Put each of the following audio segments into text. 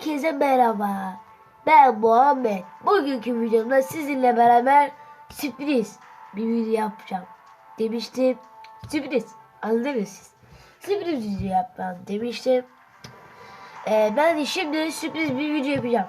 Herkese merhaba. Ben Muhammed. Bugünkü videomda sizinle beraber sürpriz bir video yapacağım. Demiştim. Sürpriz. Anladınız siz. Sürpriz video yapmam demiştim. Ee, ben de şimdi sürpriz bir video yapacağım.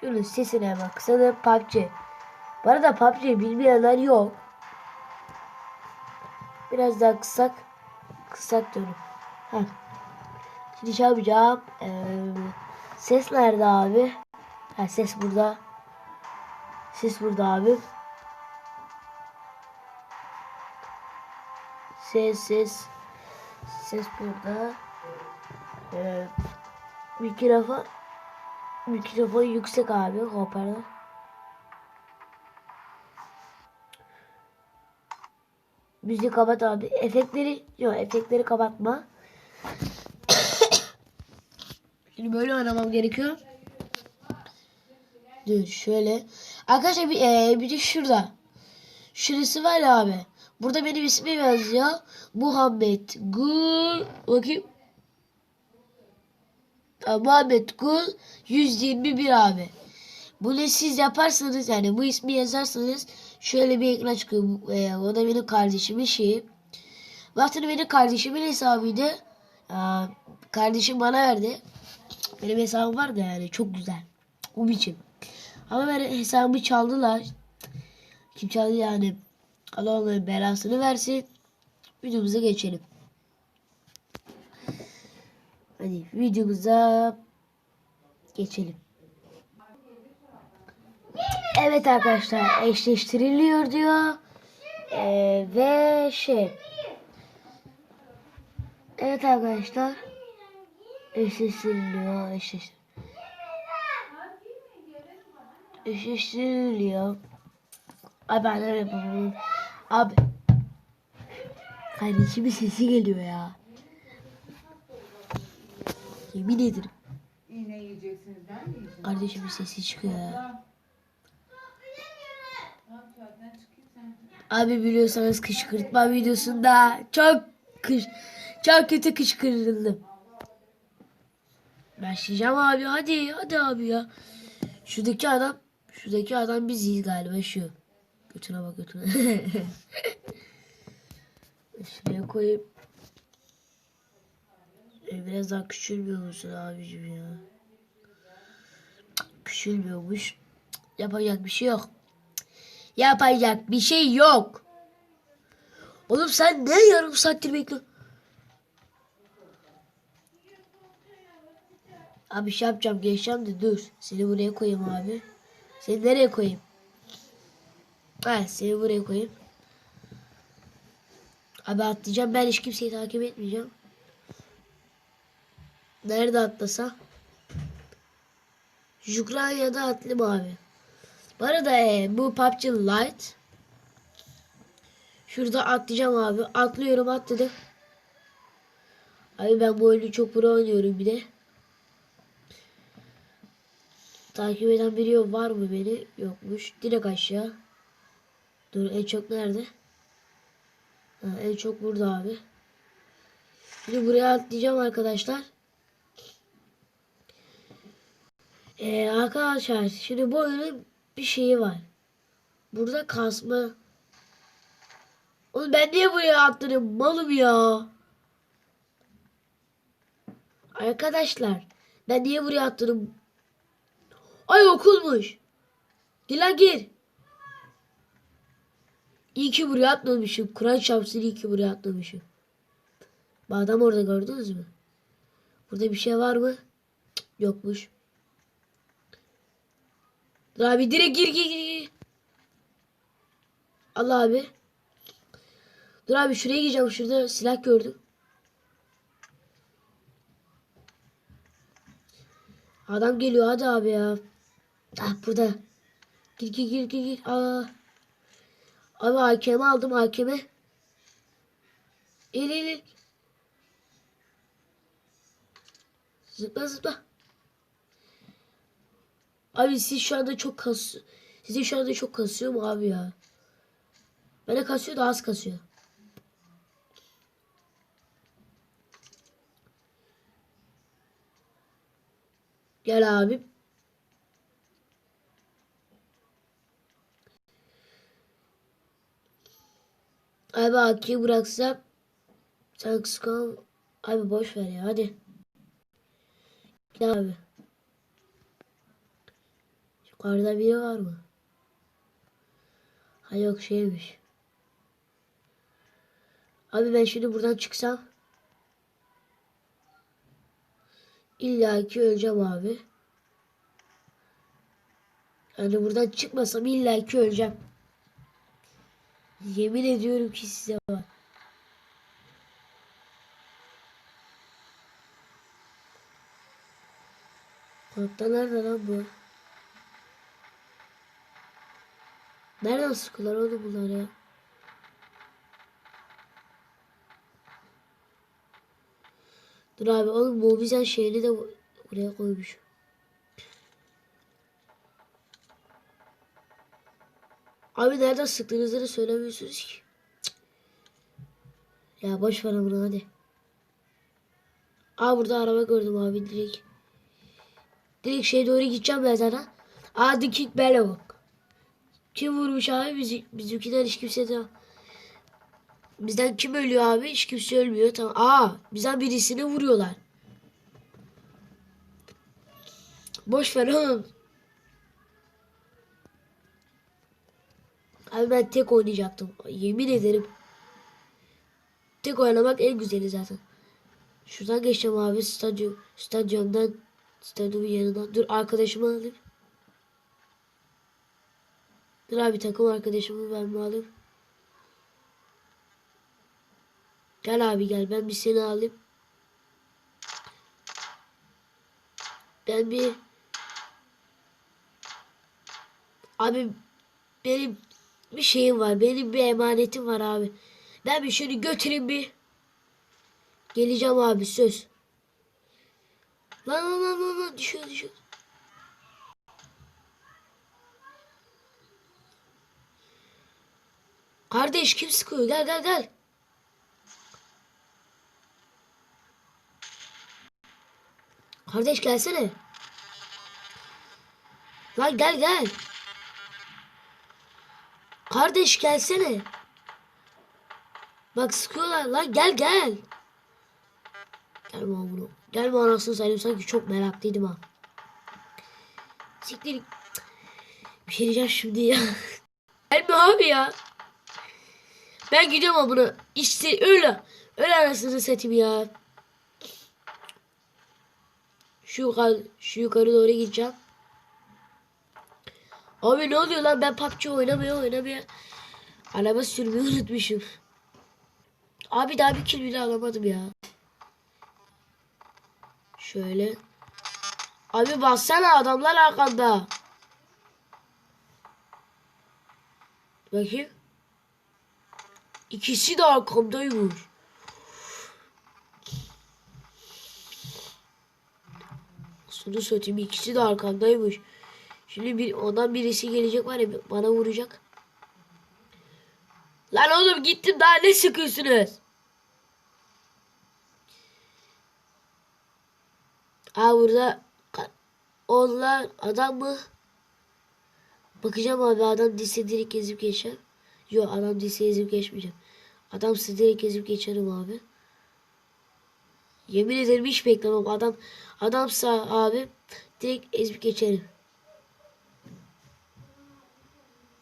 Şunun sesine hemen kısalım. PUBG. Bu arada PUBG bilmeyenler yok. Biraz daha kısak. Kısak diyorum. Heh. Şimdi şey yapacağım. Ee, ses nerede abi? Ha, ses burada. Ses burada abi. Ses ses. Ses burada. Ee, mikrofon. Mikrofon yüksek abi. Hoparlör. Müzik kapat abi. Efektleri yok efektleri kapatma. Şimdi böyle oynamam gerekiyor. Dur şöyle. Arkadaşlar bir, e, bir de şurada. Şurası var abi. Burada benim ismim yazıyor. Muhammed Gul. Bakayım. Ha, Muhammed Gul 121 abi. Bunu siz yaparsanız yani bu ismi yazarsanız şöyle bir ekran çıkıyor. E, o da benim kardeşimin şeyi. Zaten benim kardeşimin hesabıydı. Aa, kardeşim bana verdi. Benim hesabım var da yani çok güzel. O biçim. Ama ben hesabımı çaldılar. Kim çaldı yani? Allah onların belasını versin. Videomuza geçelim. Hadi videomuza geçelim. Evet arkadaşlar eşleştiriliyor diyor. Ee, ve şey. Evet arkadaşlar. Eşleştiriliyor. Eşleştir. Eşleştiriliyor. Abi ben öyle yapamıyorum. Abi. Kardeşimin sesi geliyor ya. Yemin ederim. İğne yiyeceksiniz ben mi yiyeceğim? Kardeşimin sesi çıkıyor ya. Abi biliyorsanız kışkırtma videosunda çok kış çok kötü kışkırıldım. Başlayacağım abi hadi hadi abi ya. Şuradaki adam şuradaki adam biziz galiba şu. Götüne bak götüne. Şuraya koyayım. E, Biraz daha küçülmüyor musun abicim ya? Küçülmüyormuş. Yapacak bir şey yok. Yapacak bir şey yok. Oğlum sen ne yarım saattir bekliyorsun? Abi şey yapacağım geçeceğim de dur. Seni buraya koyayım abi. Seni nereye koyayım? Ha seni buraya koyayım. Abi atlayacağım. Ben hiç kimseyi takip etmeyeceğim. Nerede atlasa? Ukrayna'da atlayayım abi. Bu arada e, bu PUBG Lite. Şurada atlayacağım abi. Atlıyorum atladım. Abi ben bu oyunu çok pro oynuyorum bir de. Takip eden biri. Var mı beni? Yokmuş. Direkt aşağı. Dur en çok nerede? Ha, en çok burada abi. Şimdi buraya atlayacağım arkadaşlar. Ee, arkadaşlar şimdi bu oyunun bir şeyi var. Burada kasma. Oğlum ben niye buraya atladım? Malım ya. Arkadaşlar ben niye buraya atladım? Ay okulmuş. Gir lan gir. İyi ki buraya atlamışım. Kur'an çarpsın iyi ki buraya atlamışım. Bu adam orada gördünüz mü? Burada bir şey var mı? Yokmuş. Dur abi direkt gir gir. gir. Allah abi. Dur abi şuraya gireceğim. Şurada silah gördüm. Adam geliyor hadi abi ya. Ah burada. Gir gir gir gir. Aa. Abi hakemi aldım hakemi. İl il il. Zıpla zıpla. Abi siz şu anda çok kas Size şu anda çok kasıyor mu abi ya? Bana kasıyor da az kasıyor. Gel abim. Abi Aki'yi bıraksam sen kıskan abi boş ver ya hadi. Gel abi. Yukarıda biri var mı? Ha yok şeymiş. Abi ben şimdi buradan çıksam İlla ki öleceğim abi. Yani buradan çıkmasam illa ki öleceğim. Yemin ediyorum ki size var. Hatta nerede lan bu? Nereden sıkılar oğlum bunlar ya? Dur abi oğlum Mobizen şeyini de buraya koymuş. Abi nereden sıktığınızı da söylemiyorsunuz ki. Ya boş ver bunu hadi. Aa burada araba gördüm abi direkt. Direkt şeye doğru gideceğim ben sana. Aa dikik bele bak. Kim vurmuş abi bizi, bizimkiler hiç kimse de. Bizden kim ölüyor abi? Hiç kimse ölmüyor. Tamam. Aa, bizden birisini vuruyorlar. Boş ver oğlum. Abi ben tek oynayacaktım. Yemin ederim. Tek oynamak en güzeli zaten. Şuradan geçeceğim abi stadyum, stadyumdan stadyumun yanından. Dur arkadaşımı alayım. Dur abi takım arkadaşımı ben mi alayım? Gel abi gel ben bir seni alayım. Ben bir Abi benim bir şeyim var. Benim bir emanetim var abi. Ben bir şunu götüreyim bir. Geleceğim abi söz. Lan lan lan lan, lan düşüyor düşüyor. Kardeş kim sıkıyor? Gel gel gel. Kardeş gelsene. Lan gel gel. Kardeş gelsene. Bak sıkıyorlar lan gel gel. Gelme bunu. Gelme anasını sayayım sanki çok meraklıydım ha. Siktir. Bir şey diyeceğim şimdi ya. Gelme abi ya. Ben gidiyorum ama bunu. İşte öyle. Öyle anasını satayım ya. Şu yukarı, şu yukarı doğru gideceğim. Abi ne oluyor lan ben PUBG oynamaya oynamaya. Araba sürmeyi unutmuşum. Abi daha bir kill bile alamadım ya. Şöyle. Abi bassana adamlar arkanda. Bakayım. İkisi de arkamdaymış. Sunu satayım ikisi de arkamdaymış. Şimdi bir ondan birisi gelecek var ya bana vuracak. Lan oğlum gittim daha ne sıkıyorsunuz? Aa burada onlar adam mı? Bakacağım abi adam dise direkt gezip geçer. Yok adam dise ezip geçmeyeceğim. Adam direkt gezip geçerim abi. Yemin ederim hiç beklemem. Adam adamsa abi direkt ezip geçerim.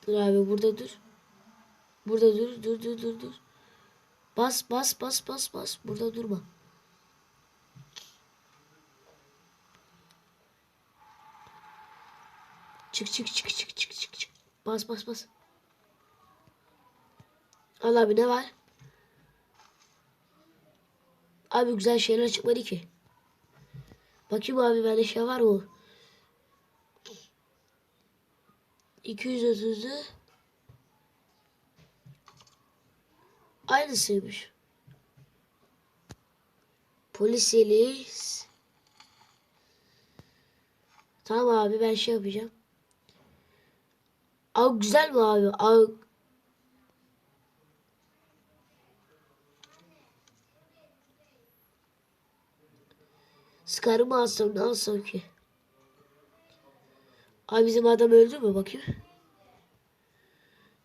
Dur abi burada dur. Burada dur dur dur dur dur. Bas bas bas bas bas. Burada durma. Çık çık çık çık çık çık çık. Bas bas bas. Al abi ne var? Abi güzel şeyler çıkmadı ki. Bakayım abi bende şey var mı? 230'u aynısıymış. Polisiyeli Tamam abi ben şey yapacağım. Av güzel mi abi? Av Scar'ımı alsam ne alsam ki? Abi bizim adam öldü mü bakayım.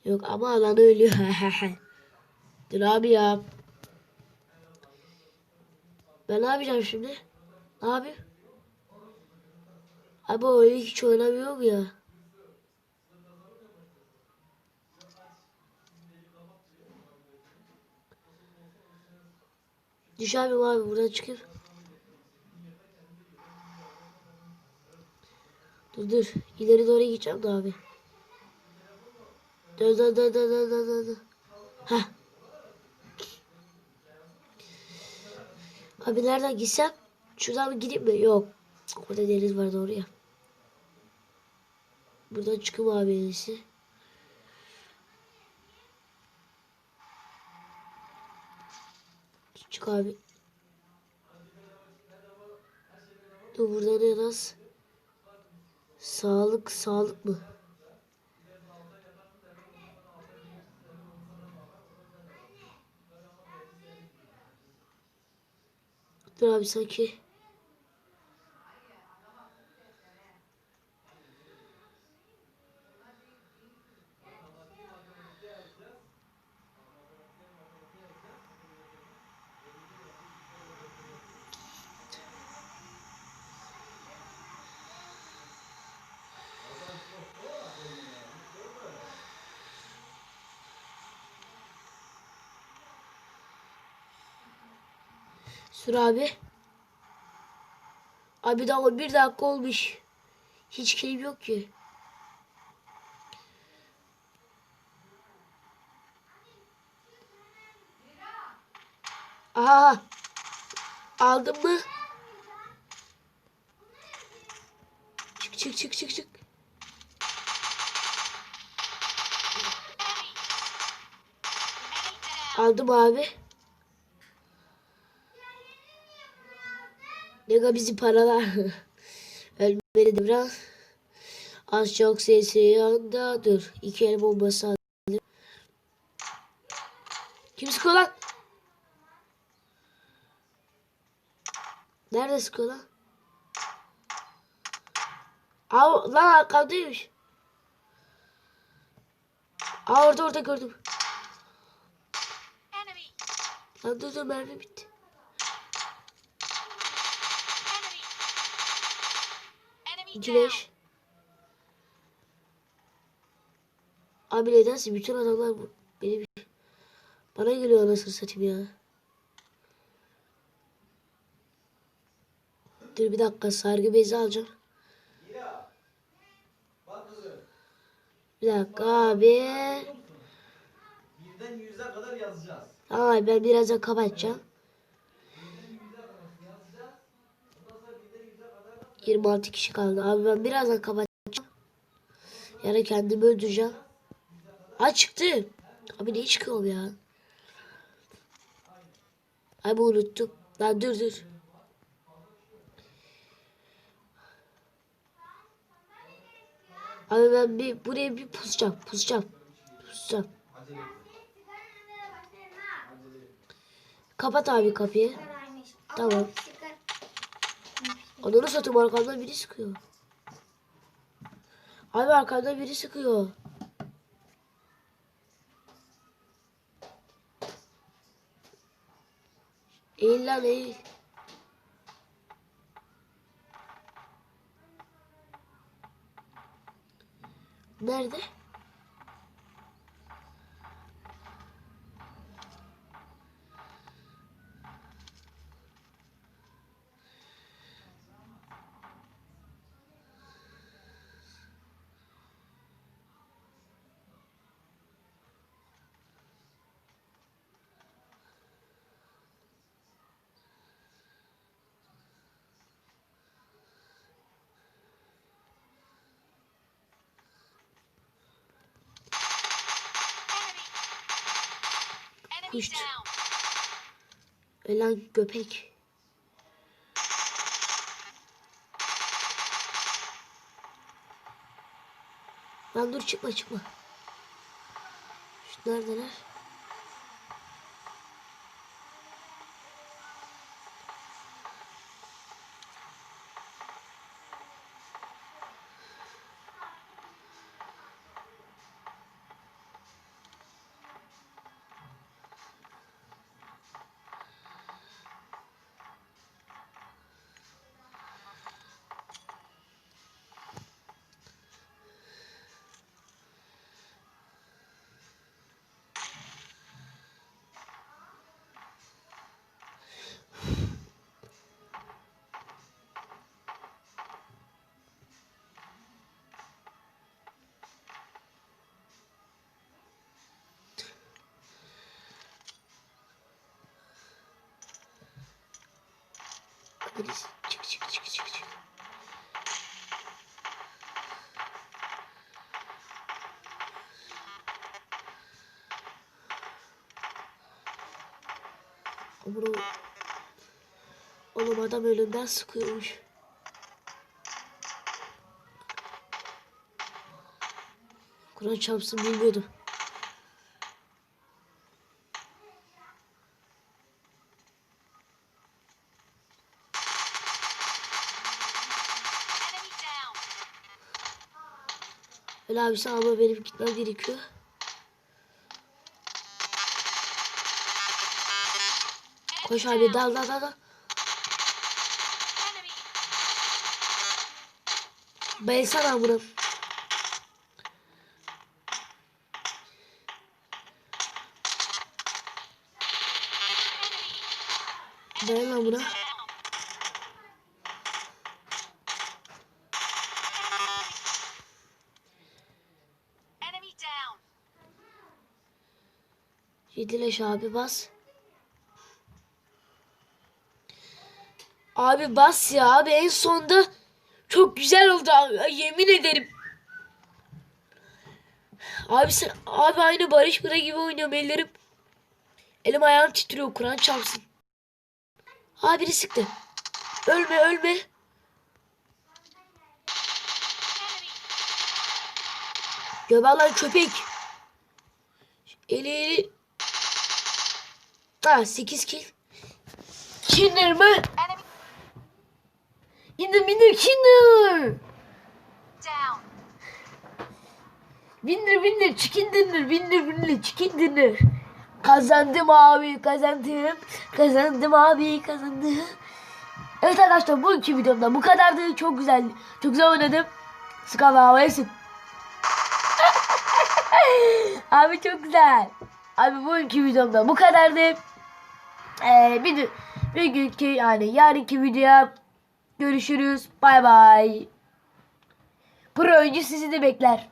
Yok ama alan ölüyor. Dur abi ya. Ben ne yapacağım şimdi? Ne yapayım? Abi o oyunu hiç oynamıyor mu ya? Düş abi abi buradan çıkayım. Dur dur. İleri doğru gideceğim de abi. Dön dön dön dön dön dön, dön. Heh. Abi nereden gitsem? Şuradan mı gideyim mi? Yok. Orada deniz var doğru ya. Buradan çıkayım abi en. Çık abi. Dur buradan en az. Sağlık sağlık mı? Dur abi sanki. Sür abi. Abi daha bir dakika olmuş. Hiç keyif yok ki. Aha. Aldın mı? Çık çık çık çık çık. Aldım abi. Kadar bizi paralar. Ölmeli biraz. Az çok sesi yanında dur. İki el bombası aldım. Kim sıkıyor? Nerede sıkıyor? Aa, lan arkamdaymış. Aa orada orada gördüm. Lan dur dur mermi bitti. 2 down! 5. Abi nedense bütün adamlar bu- benim bana geliyor anasını satayım ya. Dur bir dakika sargı bezi alacağım. Bir dakika abi. Birden yüze kadar yazacağız. Abi ben birazdan kapatacağım. 26 kişi kaldı. Abi ben birazdan kapatacağım. Yani kendimi öldüreceğim. Aa çıktı. Abi ne çıkıyor ya? Abi unuttum. Lan dur dur. Abi ben bir buraya bir pusacağım. Pusacağım. Pusacağım. Kapat abi kapıyı. Tamam. Ananı satayım arkamdan biri sıkıyor. Abi arkamdan biri sıkıyor. Eğil lan eğil. Nerede? Down! Ölen köpek. Lan dur çıkma çıkma. Şu neredeler? Deniz çık çık çık çık çık. Bunu Oğlum adam ölümden sıkıyormuş. Kur'an çarpsın bilmiyordum. Öyle abi sen ama benim gitmem gerekiyor. Koş abi dal dal dal dal. Bayılsana bunu. Bayıl lan Yedileş abi bas. Abi bas ya abi en sonda çok güzel oldu abi, yemin ederim. Abi sen abi aynı Barış Bira gibi oynuyorum ellerim. Elim ayağım titriyor Kur'an çarpsın. Abi biri sıktı. Ölme ölme. Enemy. Göbel lan köpek. Eli eli. Ha 8 kill. Enemy Kinder Kinder Kinder. down. Winner winner chicken dinner winner winner chicken dinner. Kazandım abi kazandım. Kazandım abi kazandım. Evet arkadaşlar bu iki videomda bu kadardı. Çok güzel. Çok güzel oynadım. Skala havaya sık. abi çok güzel. Abi bu iki videomda bu kadardı. Ee, bir, bir günkü yani yarınki videoya görüşürüz. Bay bay. Pro oyuncu sizi de bekler.